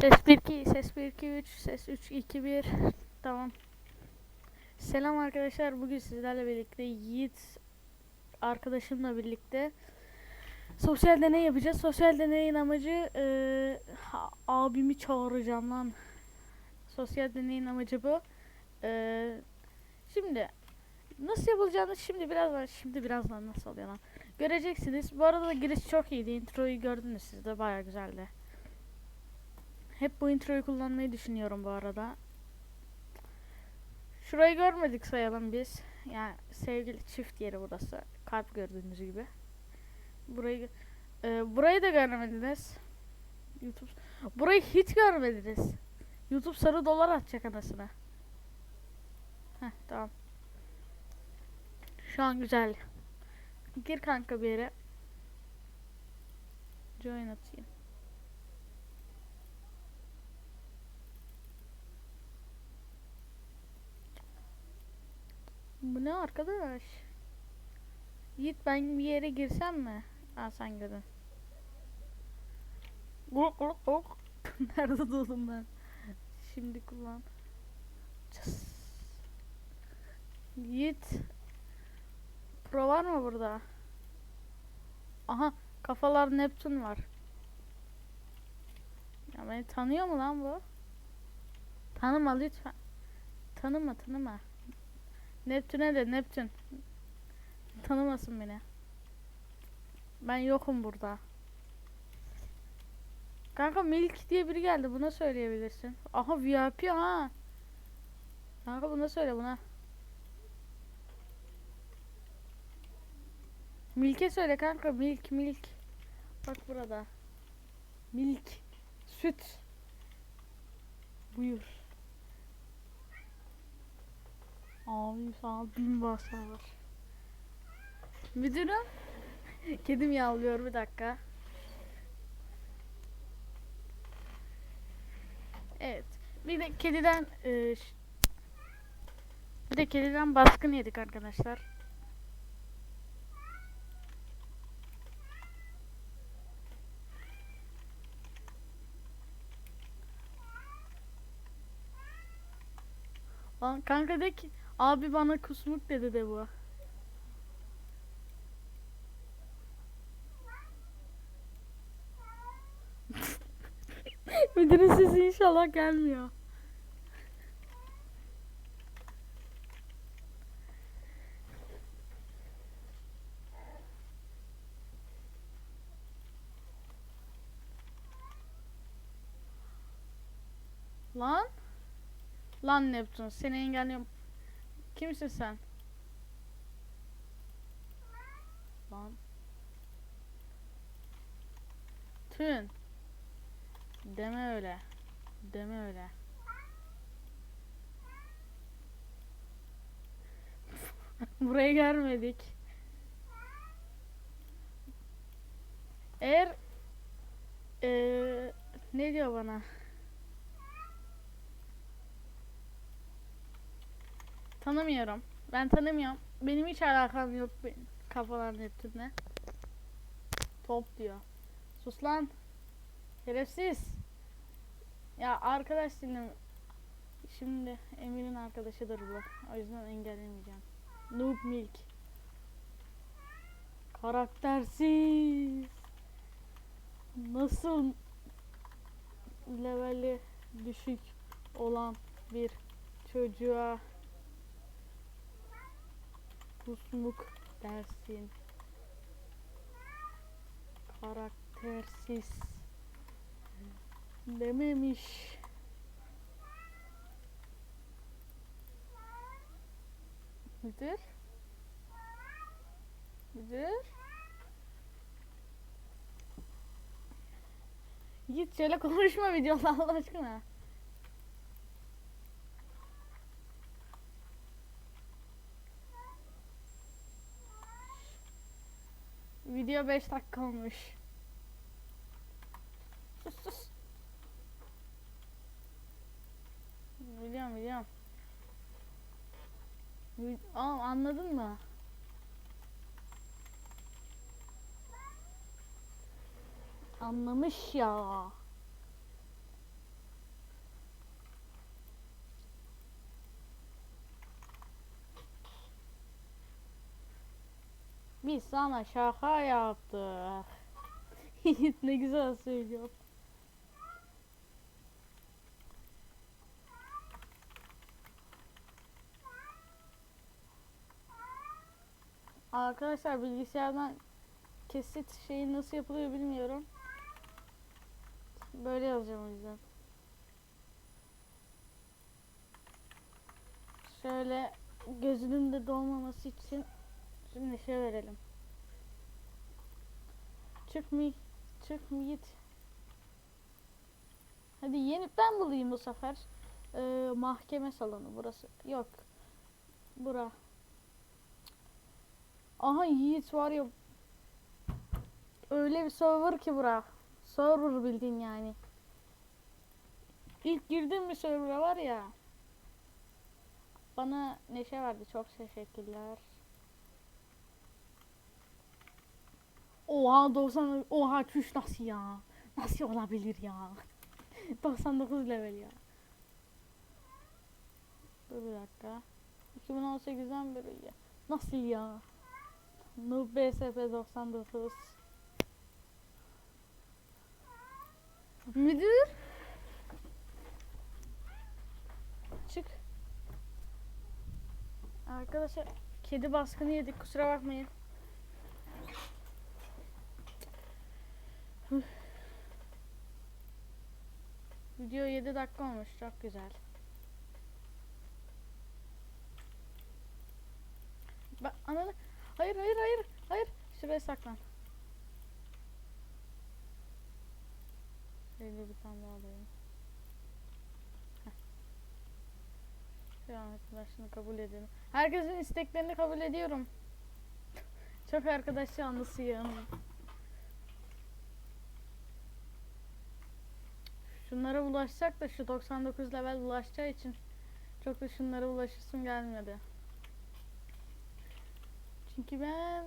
Ses 1 2 ses 1 2 3 ses 3 2 1 tamam. Selam arkadaşlar. Bugün sizlerle birlikte Yiğit arkadaşımla birlikte sosyal deney yapacağız. Sosyal deneyin amacı ha- abimi çağıracağım lan. Sosyal deneyin amacı bu. Eee, şimdi nasıl yapılacağını şimdi birazdan şimdi birazdan nasıl oluyor lan göreceksiniz. Bu arada da giriş çok iyiydi. Introyu gördünüz siz de bayağı güzeldi. Hep bu introyu kullanmayı düşünüyorum bu arada. Şurayı görmedik sayalım biz. Yani sevgili çift yeri burası. Kalp gördüğünüz gibi. Burayı e, burayı da görmediniz. YouTube burayı hiç görmediniz. YouTube sarı dolar atacak anasına. Heh tamam. Şu an güzel. Gir kanka bir yere. Join atayım. Bu ne arkadaş? Yiğit ben bir yere girsem mi? Aa sen girdin. Guluk guluk guluk. Nerede doğdum ben? Şimdi kullan. Yiğit. Pro var mı burada? Aha kafalar Neptün var. Ya beni tanıyor mu lan bu? Tanıma lütfen. Tanıma tanıma. Neptün'e de Neptün. Tanımasın beni. Ben yokum burada. Kanka Milk diye biri geldi. Buna söyleyebilirsin. Aha VIP ha. Kanka buna söyle buna. Milk'e söyle kanka. Milk milk. Bak burada. Milk. Süt. Buyur. Abi sana bin basar. Müdürüm. Kedim yavlıyor bir dakika. Evet. Bir de kediden e, bir de kediden baskın yedik arkadaşlar. Lan kanka de ki abi bana kusmuk dedi de bu. Müdürün sesi inşallah gelmiyor. Lan? Lan Neptun seni engelliyorum. Kimsin sen? Lan. Tün. Deme öyle. Deme öyle. Burayı görmedik. Eğer eee ne diyor bana? Tanımıyorum. Ben tanımıyorum. Benim hiç alakam yok benim kafalar Neptün'le. Top diyor. Sus lan. Şerefsiz. Ya arkadaş dinle. Şimdi Emir'in arkadaşıdır bu. O yüzden engellemeyeceğim. Noob Milk. Karaktersiz. Nasıl leveli düşük olan bir çocuğa kusmuk dersin. Karaktersiz dememiş. Müdür? Müdür? Git şöyle konuşma videoda Allah aşkına. Video 5 dakika olmuş. Sus sus. Biliyorum biliyorum. Aa, anladın mı? Anlamış ya. Biz sana şaka yaptık. ne güzel söylüyor. Arkadaşlar bilgisayardan kesit şeyi nasıl yapılıyor bilmiyorum. Böyle yazacağım o yüzden. Şöyle gözünün de dolmaması için şimdi şey verelim. Çık mı? Çık mı git. Hadi yeni ben bulayım bu sefer. Ee, mahkeme salonu burası. Yok. Bura. Aha Yiğit var ya. Öyle bir server ki bura. Server bildiğin yani. İlk girdim bir server'a var ya. Bana neşe verdi. Çok teşekkürler. Oha 90 oha çüş nasıl ya? Nasıl olabilir ya? 99 level ya. Dur bir dakika. 2018'den beri ya. Nasıl ya? Noob BSP 99 Müdür Çık Arkadaşlar kedi baskını yedik kusura bakmayın Video 7 dakika olmuş çok güzel. Bak ananı Hayır hayır hayır hayır. Şuraya saklan. Şöyle bir tane daha alayım. Arkadaşını kabul edelim Herkesin isteklerini kabul ediyorum. Çok arkadaş yanlısı Şunlara ulaşacak da şu 99 level ulaşacağı için çok da şunlara ulaşasım gelmedi. Çünkü ben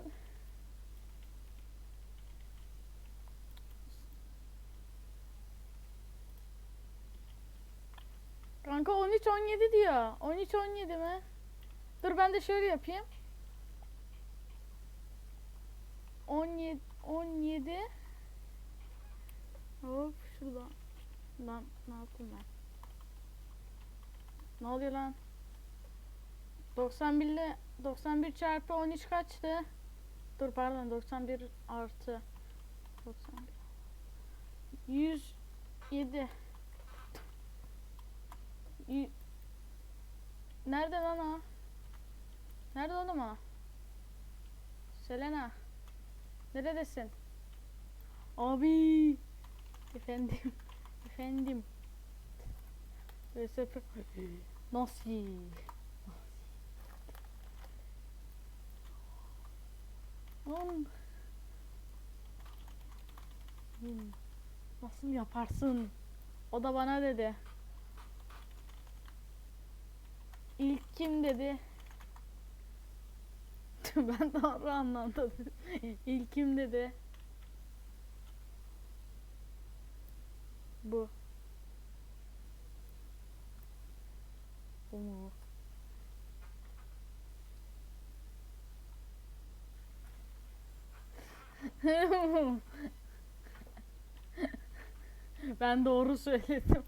Kanka 13 17 diyor. 13 17 mi? Dur ben de şöyle yapayım. 17 17 Hop şuradan. Lan ne yaptım ben? Ne oluyor lan? 91 ile 91 çarpı 13 kaçtı? Dur pardon 91 artı 91 107 Y- Nerede lan o? Nerede oğlum o? Selena Neredesin? Abi Efendim Efendim VSP Nasıl? Hmm, Nasıl yaparsın? O da bana dedi. İlk kim dedi? ben doğru anladım. İlk kim dedi? Bu. Bu mu? ben doğru söyledim.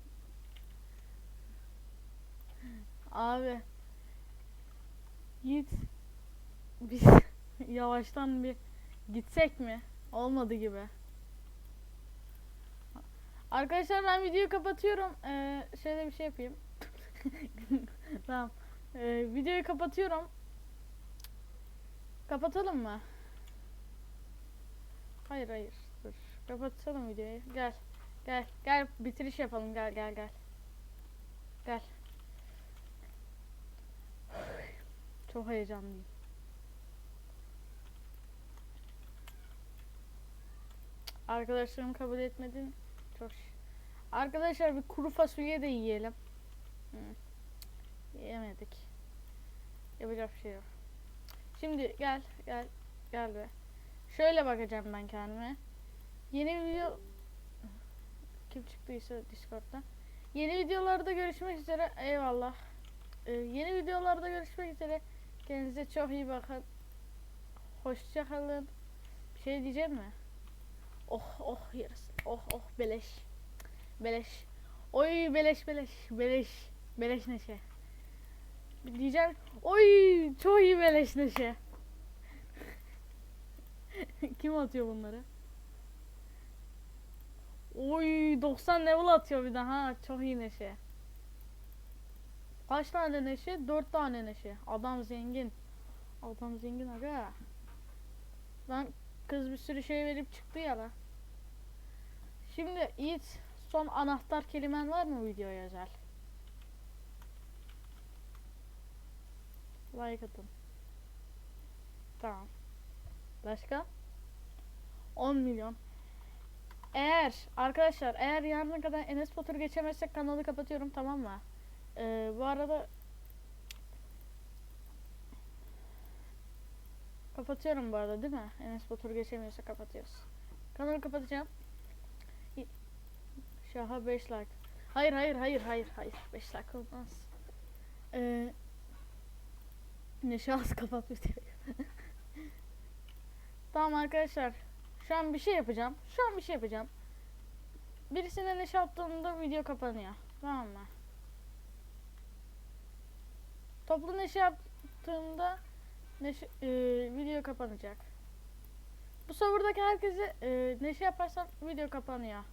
Abi. Git. Biz yavaştan bir gitsek mi? Olmadı gibi. Arkadaşlar ben videoyu kapatıyorum. Ee, şöyle bir şey yapayım. tamam. Ee, videoyu kapatıyorum. Kapatalım mı? Hayır hayır. Dur. Kapatalım videoyu. Gel. Gel. Gel bitiriş yapalım. Gel gel gel. Gel. Çok heyecanlıyım. Arkadaşlarım kabul etmedin. Çok Arkadaşlar bir kuru fasulye de yiyelim. Hı. Yemedik. Yapacak bir şey yok. Şimdi gel gel gel be. Şöyle bakacağım ben kendime. Yeni video kim çıktıysa Discord'da. Yeni videolarda görüşmek üzere. Eyvallah. Ee, yeni videolarda görüşmek üzere. Kendinize çok iyi bakın. Hoşça kalın. Bir şey diyeceğim mi? Oh oh yarasın. Oh oh beleş. Beleş. Oy beleş beleş. Beleş. Beleş neşe. Diyeceğim. Oy çok iyi beleş neşe. Kim atıyor bunları? Oy 90 level atıyor bir daha. Çok iyi neşe. Kaç tane neşe? 4 tane neşe. Adam zengin. Adam zengin aga. Lan kız bir sürü şey verip çıktı ya la. Şimdi Yiğit son anahtar kelimen var mı videoya özel? Like atın. Tamam. Başka? 10 milyon. Eğer arkadaşlar eğer yarına kadar Enes Batur geçemezsek kanalı kapatıyorum tamam mı? Ee, bu arada kapatıyorum bu arada değil mi? Enes Batur geçemiyorsa kapatıyoruz. Kanalı kapatacağım. Şaha 5 like. Hayır hayır hayır hayır hayır 5 like olmaz. Ee, ne şahıs kapat videoyu. tamam arkadaşlar. Şu an bir şey yapacağım. Şu an bir şey yapacağım. Birisine neşe attığımda video kapanıyor. Tamam mı? Toplu neşe yaptığımda neşe, e, video kapanacak. Bu serverdaki herkese e, neşe yaparsam video kapanıyor.